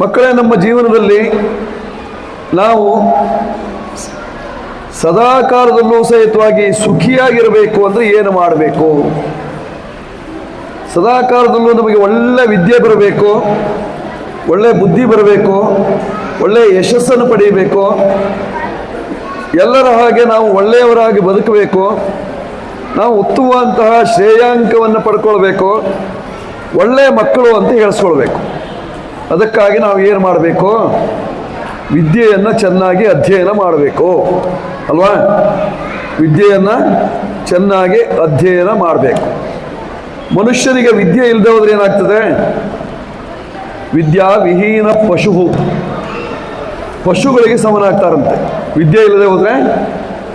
ಮಕ್ಕಳೇ, ನಮ್ಮ ಜೀವನದಲ್ಲಿ ನಾವು ಸದಾಕಾಲದಲ್ಲೂ ಸಹಿತವಾಗಿ ಸುಖಿಯಾಗಿರಬೇಕು ಅಂದರೆ ಏನು ಮಾಡಬೇಕು? ಸದಾಕಾಲದಲ್ಲೂ ನಮಗೆ ಒಳ್ಳೆ ವಿದ್ಯೆ ಬರಬೇಕು, ಒಳ್ಳೆ ಬುದ್ಧಿ ಬರಬೇಕು, ಒಳ್ಳೆ ಯಶಸ್ಸನ್ನು ಪಡೆಯಬೇಕು. ಎಲ್ಲರ ಹಾಗೆ ನಾವು ಒಳ್ಳೆಯವರಾಗಿ ಬದುಕಬೇಕು, ನಾವು ಉತ್ತುವಂತಹ ಶ್ರೇಯಾಂಕವನ್ನು ಪಡ್ಕೊಳ್ಬೇಕು ಒಳ್ಳೆಯ ಮಕ್ಕಳು ಅಂತ ಹೇಳಿಸ್ಕೊಳ್ಬೇಕು. ಅದಕ್ಕಾಗಿ ನಾವು ಏನು ಮಾಡಬೇಕು? ವಿದ್ಯೆಯನ್ನು ಚೆನ್ನಾಗಿ ಅಧ್ಯಯನ ಮಾಡಬೇಕು. ಅಲ್ವಾ? ವಿದ್ಯೆಯನ್ನು ಚೆನ್ನಾಗಿ ಅಧ್ಯಯನ ಮಾಡಬೇಕು. ಮನುಷ್ಯನಿಗೆ ವಿದ್ಯೆ ಇಲ್ಲದೆ ಹೋದ್ರೆ ಏನಾಗ್ತದೆ? ವಿದ್ಯಾ ವಿಹೀನ ಪಶು ಪಶುಗಳಿಗೆ ಸಮನಾಗ್ತಾರಂತೆ. ವಿದ್ಯೆ ಇಲ್ಲದೆ ಹೋದ್ರೆ?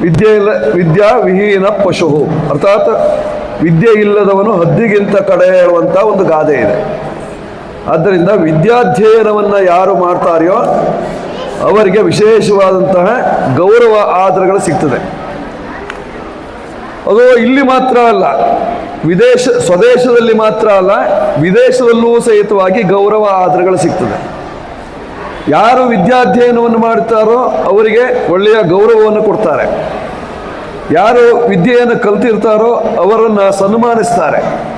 ವಿದ್ಯೆ ಇಲ್ಲ, ವಿದ್ಯಾ ವಿಹೀನ ಪಶು ಅರ್ಥಾತ್ ವಿದ್ಯೆ ಇಲ್ಲದವನು ಹದ್ದಿಗಿಂತ ಕಡೆ ಹೇಳುವಂಥ ಒಂದು ಗಾದೆ ಇದೆ. ಆದ್ದರಿಂದ ವಿದ್ಯಾಧ್ಯಯನವನ್ನು ಯಾರು ಮಾಡ್ತಾರೆಯೋ ಅವರಿಗೆ ವಿಶೇಷವಾದಂತಹ ಗೌರವ ಆಧಾರಗಳು ಸಿಗ್ತದೆ. ಅದು ಇಲ್ಲಿ ಮಾತ್ರ ಅಲ್ಲ, ವಿದೇಶ, ಸ್ವದೇಶದಲ್ಲಿ ಮಾತ್ರ ಅಲ್ಲ, ವಿದೇಶದಲ್ಲೂ ಸಹಿತವಾಗಿ ಗೌರವ ಆಧಾರಗಳು ಸಿಗ್ತದೆ. ಯಾರು ವಿದ್ಯಾಧ್ಯಯನವನ್ನು ಮಾಡ್ತಾರೋ ಅವರಿಗೆ ಒಳ್ಳೆಯ ಗೌರವವನ್ನು ಕೊಡ್ತಾರೆ. ಯಾರು ವಿದ್ಯೆಯನ್ನು ಕಲ್ತಿರ್ತಾರೋ ಅವರನ್ನು ಸನ್ಮಾನಿಸ್ತಾರೆ.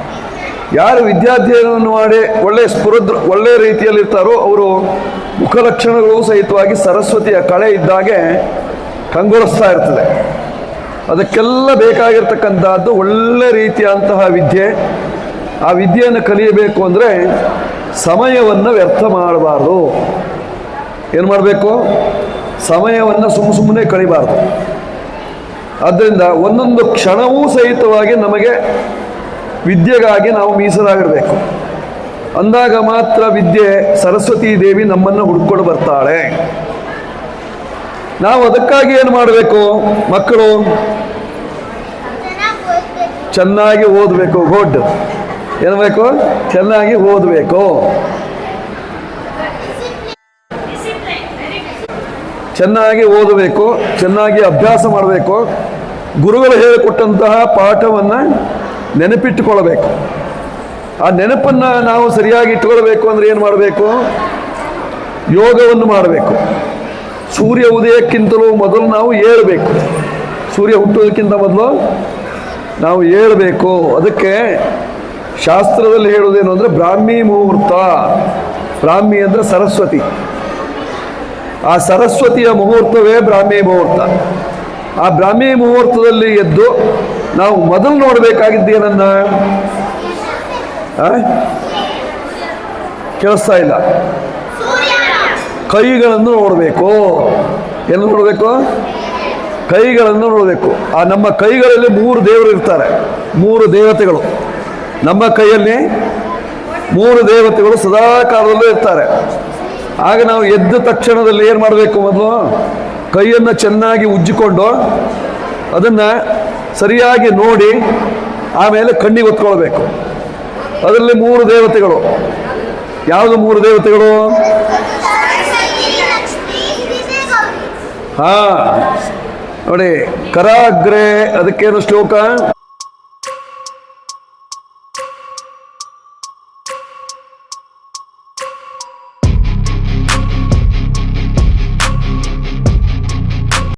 ಯಾರು ವಿದ್ಯಾಧ್ಯಯನವನ್ನು ಮಾಡಿ ಒಳ್ಳೆಯ ಸ್ಫುರದ್ ಒಳ್ಳೆಯ ರೀತಿಯಲ್ಲಿರ್ತಾರೋ ಅವರು ಮುಖಲಕ್ಷಣಗಳು ಸಹಿತವಾಗಿ ಸರಸ್ವತಿಯ ಕಳೆ ಇದ್ದಾಗೆ ಕಂಗೊಳಿಸ್ತಾ ಇರ್ತದೆ. ಅದಕ್ಕೆಲ್ಲ ಬೇಕಾಗಿರ್ತಕ್ಕಂಥದ್ದು ಒಳ್ಳೆ ರೀತಿಯಾದಂತಹ ವಿದ್ಯೆ. ಆ ವಿದ್ಯೆಯನ್ನು ಕಲಿಯಬೇಕು ಅಂದರೆ ಸಮಯವನ್ನು ವ್ಯರ್ಥ ಮಾಡಬಾರ್ದು. ಏನು ಮಾಡಬೇಕು? ಸಮಯವನ್ನು ಸುಮ್ಮ ಸುಮ್ಮನೆ ಕಳಿಬಾರ್ದು. ಆದ್ದರಿಂದ ಒಂದೊಂದು ಕ್ಷಣವೂ ಸಹಿತವಾಗಿ ನಮಗೆ ವಿದ್ಯೆಗಾಗಿ ನಾವು ಮೀಸಲಾಗಿರಬೇಕು. ಅಂದಾಗ ಮಾತ್ರ ವಿದ್ಯೆ ಸರಸ್ವತಿ ದೇವಿ ನಮ್ಮನ್ನು ಹುಡ್ಕೊಂಡು ಬರ್ತಾಳೆ. ನಾವು ಅದಕ್ಕಾಗಿ ಏನು ಮಾಡಬೇಕು ಮಕ್ಕಳು? ಚೆನ್ನಾಗಿ ಓದಬೇಕು ಗುಡ್ ಏನು ಬೇಕು ಚೆನ್ನಾಗಿ ಓದಬೇಕು. ಚೆನ್ನಾಗಿ ಓದಬೇಕು, ಚೆನ್ನಾಗಿ ಅಭ್ಯಾಸ ಮಾಡಬೇಕು. ಗುರುಗಳು ಹೇಳಿಕೊಟ್ಟಂತಹ ಪಾಠವನ್ನು ನೆನಪಿಟ್ಟುಕೊಳ್ಳಬೇಕು. ಆ ನೆನಪನ್ನು ನಾವು ಸರಿಯಾಗಿ ಇಟ್ಕೊಳ್ಬೇಕು ಅಂದರೆ ಏನು ಮಾಡಬೇಕು? ಯೋಗವನ್ನು ಮಾಡಬೇಕು. ಸೂರ್ಯ ಉದಯಕ್ಕಿಂತಲೂ ಮೊದಲು ನಾವು ಏಳಬೇಕು. ಸೂರ್ಯ ಹುಟ್ಟುವುದಕ್ಕಿಂತ ಮೊದಲು ನಾವು ಏಳಬೇಕು. ಅದಕ್ಕೆ ಶಾಸ್ತ್ರದಲ್ಲಿ ಹೇಳೋದೇನು ಅಂದರೆ ಬ್ರಾಹ್ಮಿ ಮುಹೂರ್ತ. ಬ್ರಾಹ್ಮಿ ಅಂದರೆ ಸರಸ್ವತಿ. ಆ ಸರಸ್ವತಿಯ ಮುಹೂರ್ತವೇ ಬ್ರಾಹ್ಮಿ ಮುಹೂರ್ತ. ಆ ಬ್ರಾಹ್ಮಿ ಮುಹೂರ್ತದಲ್ಲಿ ಎದ್ದು ನಾವು ಮೊದಲು ನೋಡಬೇಕಾಗಿದ್ದೇನನ್ನ ಕೇಳಿಸ್ತಾ ಇಲ್ಲ. ಕೈಗಳನ್ನು ನೋಡಬೇಕು. ಏನು ನೋಡಬೇಕು? ಕೈಗಳನ್ನು ನೋಡಬೇಕು. ಆ, ನಮ್ಮ ಕೈಗಳಲ್ಲಿ ಮೂರು ದೇವರು ಇರ್ತಾರೆ. ಮೂರು ದೇವತೆಗಳು. ನಮ್ಮ ಕೈಯಲ್ಲಿ ಮೂರು ದೇವತೆಗಳು ಸದಾ ಕಾಲದಲ್ಲೂ ಇರ್ತಾರೆ. ಆಗ ನಾವು ಎದ್ದ ತಕ್ಷಣದಲ್ಲಿ ಏನು ಮಾಡಬೇಕು ಮೊದಲು? ಕೈಯನ್ನು ಚೆನ್ನಾಗಿ ಉಜ್ಜಿಕೊಂಡು ಅದನ್ನು ಸರಿಯಾಗಿ ನೋಡಿ ಆಮೇಲೆ ಕಣ್ಣಿಗೆ ಒತ್ಕೊಳ್ಬೇಕು ಅದರಲ್ಲಿ ಮೂರು ದೇವತೆಗಳು. ಯಾವುದು ಮೂರು ದೇವತೆಗಳು? ಹಾ. ನೋಡಿ, ಕರಾಗ್ರೆ, ಅದಕ್ಕೇನು ಶ್ಲೋಕ?